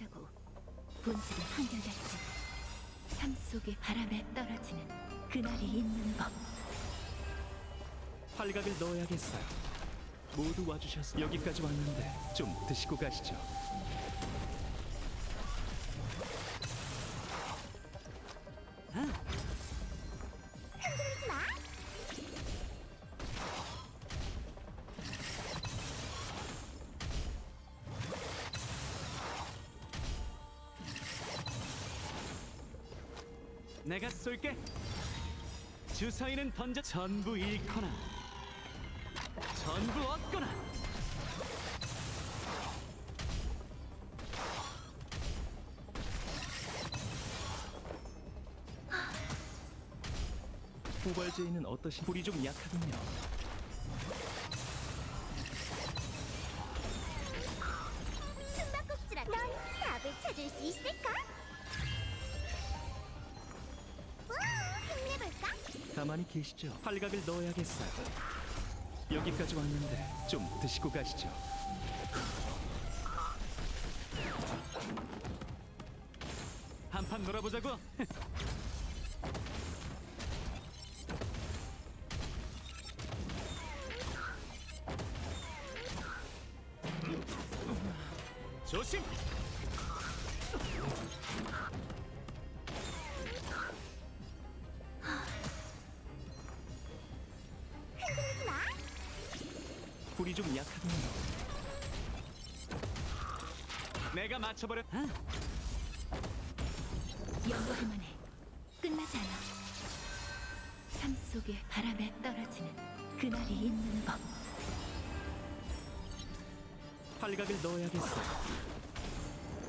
가자고. 본질은 한결같지. 삶 속의 바람에 떨어지는 그날이 있는 법. 활각을 넣어야겠어요. 모두 와주셔서 여기까지 왔는데 좀 드시고 가시죠. 흔 내가 쏠게. 주사위는 던져 전부 잃거나 전부 얻거나. 후발제인은 어떠신? 불이 좀 약하군요. 숨바꼭질아. 넌 답을 찾을 수 있을까? 가만히 계시죠. 활각을 넣어야겠어요. 여기까지 왔는데 좀 드시고 가시죠. 한 판 놀아보자고. 조심. 불이 좀 약하군요. 내가 맞춰버려. 아, 연구할 만해. 끝나지 않아. 삶 속의 바람에 떨어지는 그날이 있는 법. 활각을 넣어야겠어.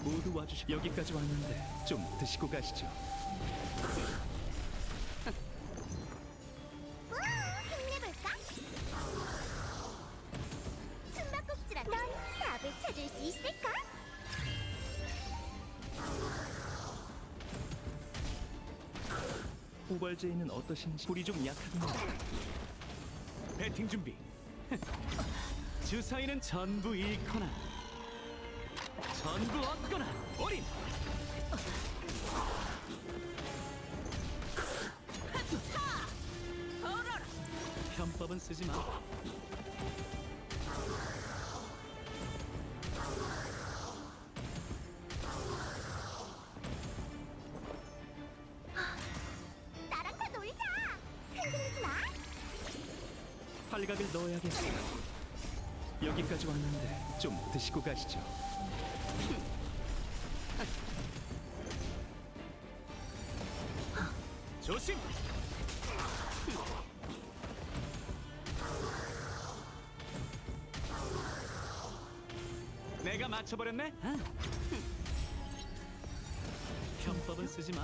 모두 와주시. 여기까지 왔는데 좀 드시고 가시죠. 후발제인은 어떠신지 불이 좀 약하군요. 배팅 준비. 주사위는 전부 잃거나 전부 얻거나 올인. 편법은 쓰지 마. 활각을 넣어야겠어. 여기까지 왔는데 좀 드시고 가시죠. 조심. 내가 맞춰버렸네. 편법은 쓰지 마.